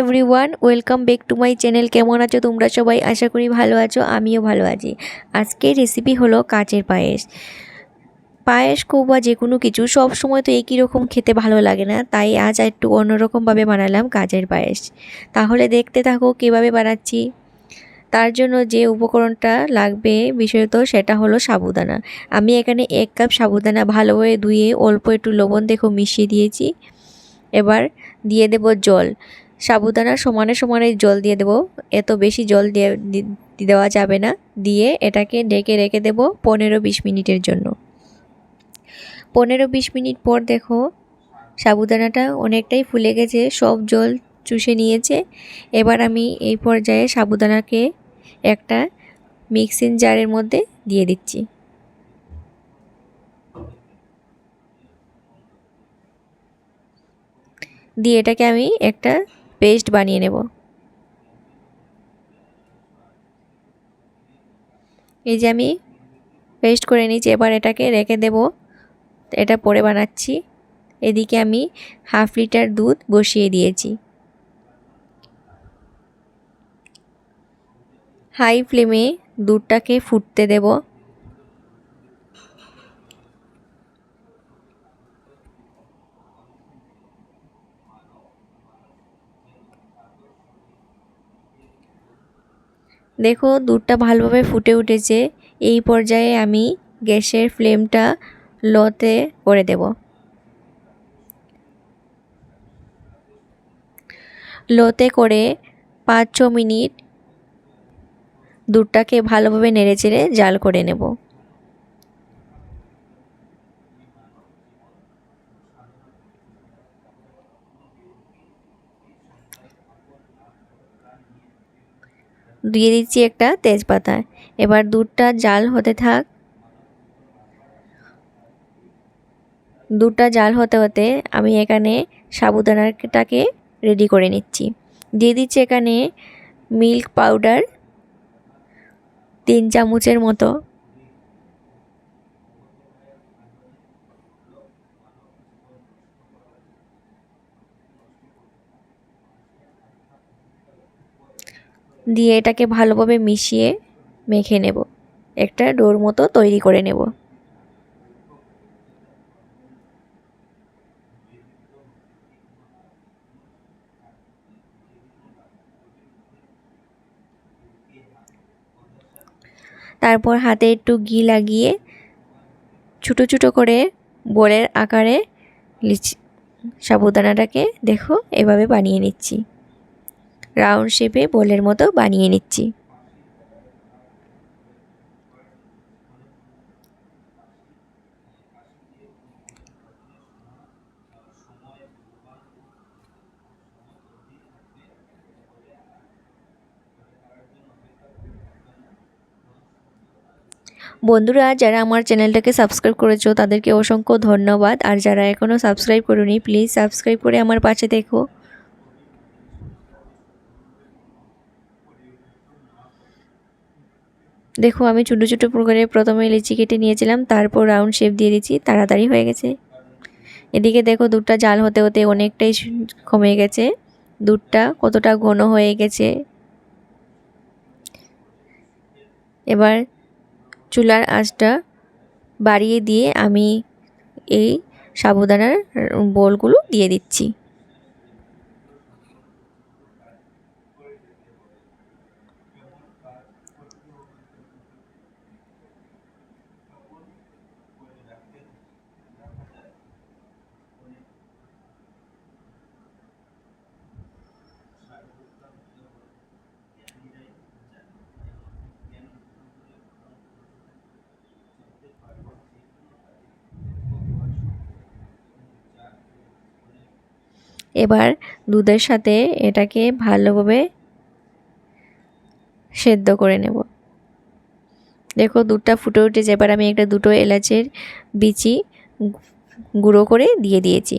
Everyone welcome back to my channel কেমন আছো তোমরা সবাই? আশা করি ভালো আছো, আমিও ভালো আছি। আজকের রেসিপি হলো কাচের পায়েস। পায়েস খুব বা যে কোনো কিছু, সব সময় তো একই রকম খেতে ভালো লাগে না, তাই আজ একটু অন্যরকমভাবে বানালাম কাচের পায়েস। তাহলে দেখতে থাকো কীভাবে বানাচ্ছি। তার জন্য যে উপকরণটা লাগবে বিশেষত সেটা হলো সাবুদানা। আমি এখানে এক কাপ সাবুদানা ভালোভাবে ধুয়ে অল্প একটু লবণ দেখো মিশিয়ে দিয়েছি। এবার দিয়ে দেব জল। সাবুদানা সমানে সমানে জল দিয়ে দেবো। এত বেশি জল দিয়ে দেওয়া যাবে না। দিয়ে এটাকে ঢেকে রেখে দেব পনেরো বিশ মিনিটের জন্য। পনেরো বিশ মিনিট পর দেখো সাবুদানাটা অনেকটাই ফুলে গেছে, সব জল চুষে নিয়েছে। এবার আমি এই পর্যায়ে সাবুদানাকে একটা মিক্সিং জারের মধ্যে দিয়ে দিচ্ছি। দিয়ে এটাকে আমি একটা পেস্ট বানিয়ে নেব। এই যে আমি পেস্ট করে নিয়েছি, এবার এটাকে রেখে দেব। এটা পরে বানাচ্ছি। এদিকে আমি হাফ লিটার দুধ বসিয়ে দিয়েছি। হাই ফ্লেমে দুধটাকে ফুটতে দেবো। দেখো, দুধটা ভালোভাবে ফুটে উঠেছে। এই পর্যায়ে আমি গ্যাসের ফ্লেমটা লোতে করে দেব। লোতে করে পাঁচ ছ মিনিট দুধটাকে ভালোভাবে নেড়ে চেড়ে জাল করে নেব। দিয়ে দিচ্ছি একটা তেজপাতা। এবার দুধটা জাল হতে থাক। দুধটা জাল হতে হতে আমি এখানে সাবুদানাটাকে রেডি করে নিচ্ছি। দিয়ে দিচ্ছি এখানে মিল্ক পাউডার তিন চামচের মতো। দিয়ে এটাকে ভালোভাবে মিশিয়ে মেখে নেব। একটা ডোর মতো তৈরি করে নেব। তারপর হাতে একটু ঘি লাগিয়ে ছোটো ছোটো করে বোলের আকারে লিচি সাবুদানাটাকে দেখো, এভাবে বানিয়ে নিচ্ছি। রাউন্ড শেপে বোলের মতো বানিয়ে নিচ্ছি। বন্ধুরা, যারা আমার চ্যানেলটাকে সাবস্ক্রাইব করেছ, তাদেরকে অসংখ্য ধন্যবাদ। আর যারা এখনও সাবস্ক্রাইব করুনি, প্লিজ সাবস্ক্রাইব করে আমার পাশে দেখো। দেখো, আমি ছোটো ছোটো প্রকারে প্রথমে লিচি কেটে নিয়েছিলাম, তারপর রাউন্ড শেপ দিয়ে দিচ্ছি তাড়াতাড়ি হয়ে গেছে। এদিকে দেখো, দুধটা জাল হতে হতে অনেকটাই কমে গেছে। দুধটা কতটা ঘন হয়ে গেছে। এবার চুলার আঁচটা বাড়িয়ে দিয়ে আমি এই সাবুদানার বলগুলো দিয়ে দিচ্ছি। এবার দুধের সাথে এটাকে ভালোভাবে সেদ্ধ করে নেব। দেখো দুধটা ফুটে উঠেছে, এবার আমি একটা দুটো এলাচের বিচি গুঁড়ো করে দিয়ে দিয়েছি।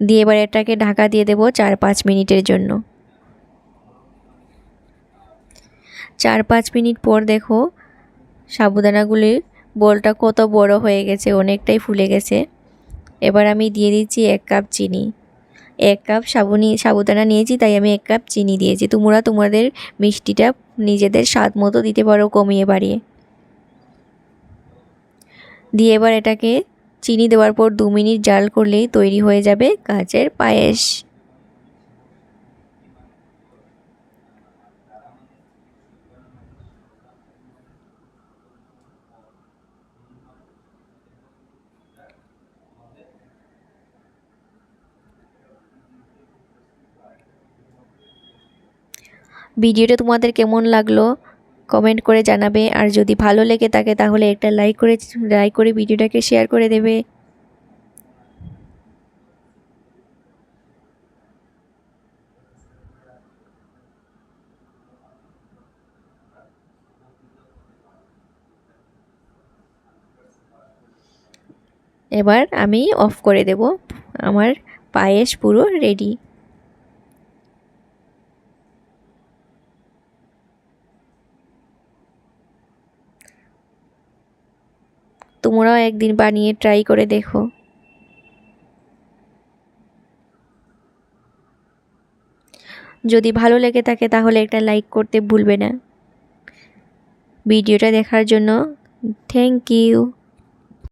দিয়ে এবার এটাকে ঢাকা দিয়ে দেব চার পাঁচ মিনিটের জন্য। চার পাঁচ মিনিট পর দেখো সাবুদানাগুলির বলটা কত বড় হয়ে গেছে, অনেকটাই ফুলে গেছে। এবার আমি দিয়ে দিচ্ছি এক কাপ চিনি। এক কাপ সাবুনি, সাবুদানা নিয়েছি, তাই আমি এক কাপ চিনি দিয়েছি। তোমরা তোমাদের মিষ্টিটা নিজেদের স্বাদ মতো দিতে পারো কমিয়ে বাড়িয়ে। দিয়ে এবার এটাকে চিনি দেওয়ার পর দু মিনিট জাল করলেই তৈরি হয়ে যাবে গাছের পায়েস। ভিডিওটা তোমাদের কেমন লাগল কমেন্ট করে জানাবে। আর যদি ভালো লেগে থাকে তাহলে একটা লাইক করে লাইক করে ভিডিওটাকে শেয়ার করে দেবে। এবার আমি অফ করে দেব। আমার পায়েস পুরো রেডি তোমরাও একদিন বানিয়ে ট্রাই করে দেখো। যদি ভালো লেগে থাকে তাহলে একটা লাইক করতে ভুলবে না। ভিডিওটা দেখার জন্য থ্যাংক ইউ